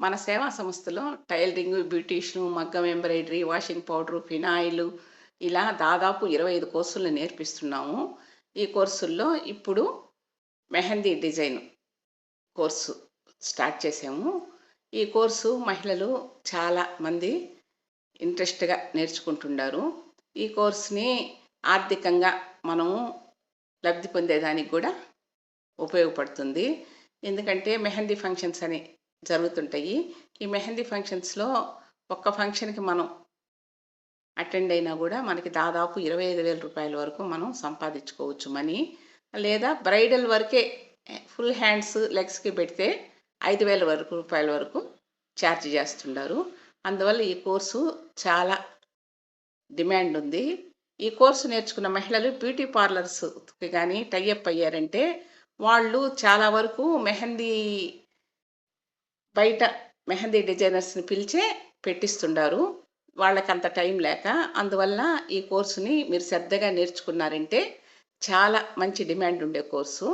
మన సేవా సంస్థలో టైలరింగ్ బ్యూటీషియన్ మగ్గం ఎంబ్రాయిడరీ వాషింగ్ పౌడర్ ఫినాయిల్ ఇలా దాదాపు ఇరవై ఐదు కోర్సులు నేర్పిస్తున్నాము. ఈ కోర్సుల్లో ఇప్పుడు మెహందీ డిజైన్ కోర్సు స్టార్ట్ చేసాము. ఈ కోర్సు మహిళలు చాలా మంది ఇంట్రెస్ట్గా నేర్చుకుంటున్నారు ఈ కోర్సుని ఆర్థికంగా మనము లబ్ధి పొందేదానికి కూడా ఉపయోగపడుతుంది. ఎందుకంటే మెహందీ ఫంక్షన్స్ అని జరుగుతుంటాయి. ఈ మెహందీ ఫంక్షన్స్లో ఒక్క ఫంక్షన్కి మనం అటెండ్ అయినా కూడా మనకి దాదాపు ఇరవై ఐదు వేల రూపాయల వరకు మనం సంపాదించుకోవచ్చు మనీ. లేదా బ్రైడల్ వరకే ఫుల్ హ్యాండ్స్ లెగ్స్కి పెడితే ఐదు వేల వరకు రూపాయల వరకు ఛార్జ్ చేస్తుంటారు. అందువల్ల ఈ కోర్సు చాలా డిమాండ్ ఉంది. ఈ కోర్సు నేర్చుకున్న మహిళలు బ్యూటీ పార్లర్స్కి కానీ టైఅప్ అయ్యారంటే వాళ్ళు చాలా వరకు మెహందీ బయట మెహందీ డిజైనర్స్ని పిలిచే పెట్టిస్తుండారు. వాళ్ళకి అంత టైం లేక అందువల్ల ఈ కోర్సుని మీరు శ్రద్ధగా నేర్చుకున్నారంటే చాలా మంచి డిమాండ్ ఉండే కోర్సు.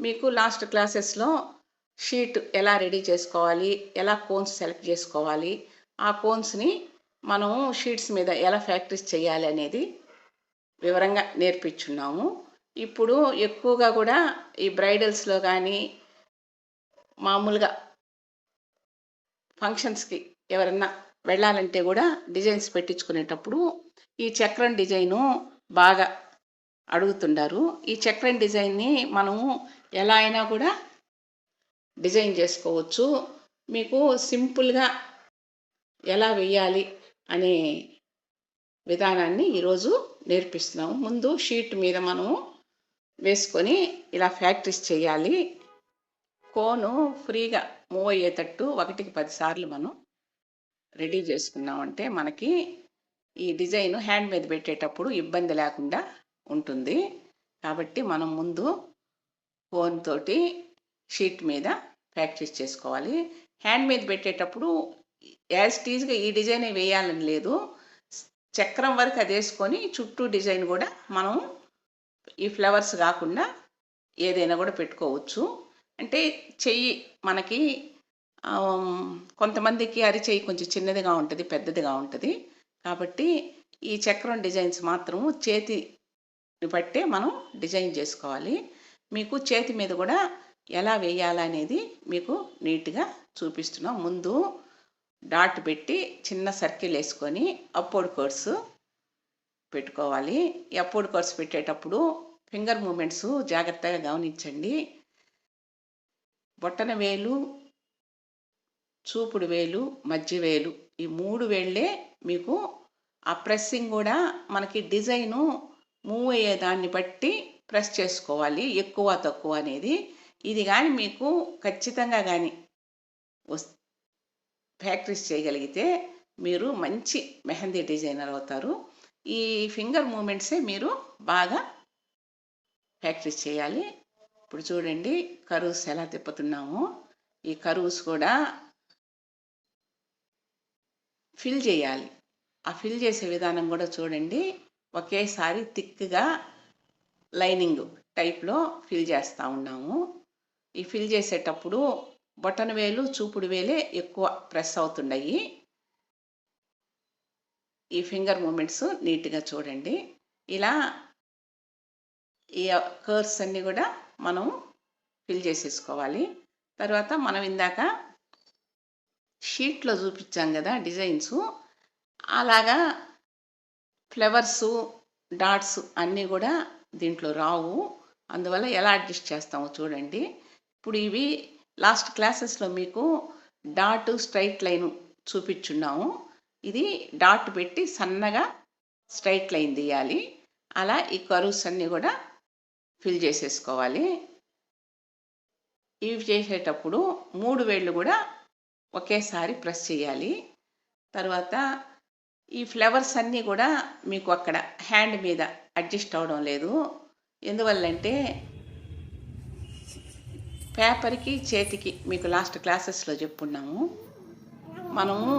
మీకు లాస్ట్ క్లాసెస్లో షీట్ ఎలా రెడీ చేసుకోవాలి ఎలా కోన్స్ సెలెక్ట్ చేసుకోవాలి ఆ కోన్స్ని మనము షీట్స్ మీద ఎలా ఫ్యాక్టరీస్ చేయాలి అనేది వివరంగా నేర్పించున్నాము. ఇప్పుడు ఎక్కువగా కూడా ఈ బ్రైడల్స్లో కానీ మామూలుగా ఫంక్షన్స్కి ఎవరన్నా వెళ్ళాలంటే కూడా డిజైన్స్ పెట్టించుకునేటప్పుడు ఈ చక్రం డిజైను బాగా అడుగుతుండారు ఈ చక్రం డిజైన్ని మనము ఎలా అయినా కూడా డిజైన్ చేసుకోవచ్చు. మీకు సింపుల్గా ఎలా వేయాలి అనే విధానాన్ని ఈరోజు నేర్పిస్తున్నాము. ముందు షీట్ మీద మనము వేసుకొని ఇలా ఫ్యాక్టరీస్ చేయాలి. కోను ఫ్రీగా మూవ్ అయ్యేటట్టు ఒకటికి పదిసార్లు మనం రెడీ చేసుకున్నామంటే మనకి ఈ డిజైన్ హ్యాండ్ మీద పెట్టేటప్పుడు ఇబ్బంది లేకుండా ఉంటుంది. కాబట్టి మనం ముందు ఫోన్ తోటి షీట్ మీద ప్రాక్టీస్ చేసుకోవాలి. హ్యాండ్ మీద పెట్టేటప్పుడు యాజ్ టీజ్గా ఈ డిజైనే వేయాలని లేదు. చక్రం వరకు అది వేసుకొని చుట్టూ డిజైన్ కూడా మనం ఈ ఫ్లవర్స్ కాకుండా ఏదైనా కూడా పెట్టుకోవచ్చు. అంటే చెయ్యి మనకి కొంతమందికి అరిచెయ్యి కొంచెం చిన్నదిగా ఉంటుంది పెద్దదిగా ఉంటుంది. కాబట్టి ఈ చక్రం డిజైన్స్ మాత్రము చేతిని బట్టే మనం డిజైన్ చేసుకోవాలి. మీకు చేతి మీద కూడా ఎలా వేయాలనేది మీకు నీట్గా చూపిస్తున్నాం. ముందు డాట్ పెట్టి చిన్న సర్కిల్ వేసుకొని అప్పోడ్ కోర్సు పెట్టుకోవాలి. అప్పోడ్ కోర్స్ పెట్టేటప్పుడు ఫింగర్ మూమెంట్స్ జాగ్రత్తగా గమనించండి. బొట్టన వేలు చూపుడు వేలు మధ్య వేలు. ఈ మూడు వేళ్ళే మీకు ఆ ప్రెస్సింగ్ కూడా మనకి డిజైను మూవ్ అయ్యే దాన్ని బట్టి ప్రెస్ చేసుకోవాలి ఎక్కువ తక్కువ అనేది. ఇది కానీ మీకు ఖచ్చితంగా కానీ వస్ ప్రాక్టీస్ చేయగలిగితే మీరు మంచి మెహందీ డిజైనర్ అవుతారు. ఈ ఫింగర్ మూమెంట్సే మీరు బాగా ప్రాక్టీస్ చేయాలి. ఇప్పుడు చూడండి కరువుస్ ఎలా తిప్పుతున్నాము. ఈ కరువుస్ కూడా ఫిల్ చేయాలి. ఆ ఫిల్ చేసే విధానం కూడా చూడండి. ఒకేసారి థిక్గా లైనింగ్ టైప్లో ఫిల్ చేస్తూ ఉన్నాము. ఈ ఫిల్ చేసేటప్పుడు బొటన వేలు చూపుడు వేలే ఎక్కువ ప్రెస్ అవుతున్నాయి ఈ ఫింగర్ మూమెంట్స్ నీట్గా చూడండి. ఇలా ఈ కర్స్ అన్నీ కూడా మనం ఫిల్ చేసేసుకోవాలి. తర్వాత మనం ఇందాక షీట్లో చూపించాం కదా డిజైన్స్. అలాగా ఫ్లవర్సు డాట్స్ అన్నీ కూడా దీంట్లో రావు. అందువల్ల ఎలా అడ్జస్ట్ చేస్తామో చూడండి. ఇప్పుడు ఇవి లాస్ట్ క్లాసెస్లో మీకు డాట్ స్ట్రైట్ లైన్ చూపించున్నాము. ఇది డాట్ పెట్టి సన్నగా స్ట్రైట్ లైన్ తీయాలి. అలా ఈ కరువుస్ అన్నీ కూడా ఫిల్ చేసేసుకోవాలి. ఇవి చేసేటప్పుడు మూడు వేళ్ళు కూడా ఒకేసారి ప్రెస్ చేయాలి. తర్వాత ఈ ఫ్లవర్స్ అన్నీ కూడా మీకు అక్కడ హ్యాండ్ మీద అడ్జస్ట్ అవడం లేదు. ఎందువల్లంటే పేపర్కి చేతికి మీకు లాస్ట్ క్లాసెస్లో చెప్పున్నాము. మనము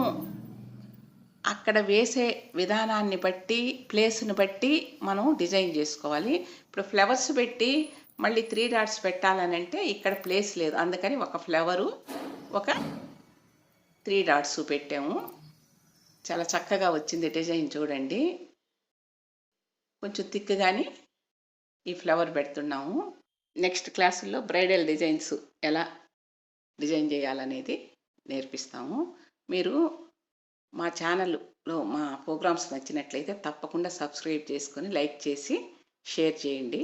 అక్కడ వేసే విధానాన్ని బట్టి ప్లేస్ని బట్టి మనం డిజైన్ చేసుకోవాలి. ఇప్పుడు ఫ్లవర్స్ పెట్టి మళ్ళీ త్రీ డాట్స్ పెట్టాలని అంటే ఇక్కడ ప్లేస్ లేదు. అందుకని ఒక ఫ్లవరు ఒక త్రీ డాట్స్ పెట్టాము. చాలా చక్కగా వచ్చింది డిజైన్ చూడండి. కొంచెం తిక్కుగానే ఈ ఫ్లవర్ పెడుతున్నాము. నెక్స్ట్ క్లాసుల్లో బ్రైడల్ డిజైన్స్ ఎలా డిజైన్ చేయాలనేది నేర్పిస్తాము. మీరు మా ఛానల్లో మా ప్రోగ్రామ్స్ నచ్చినట్లయితే తప్పకుండా సబ్స్క్రైబ్ చేసుకొని లైక్ చేసి షేర్ చేయండి.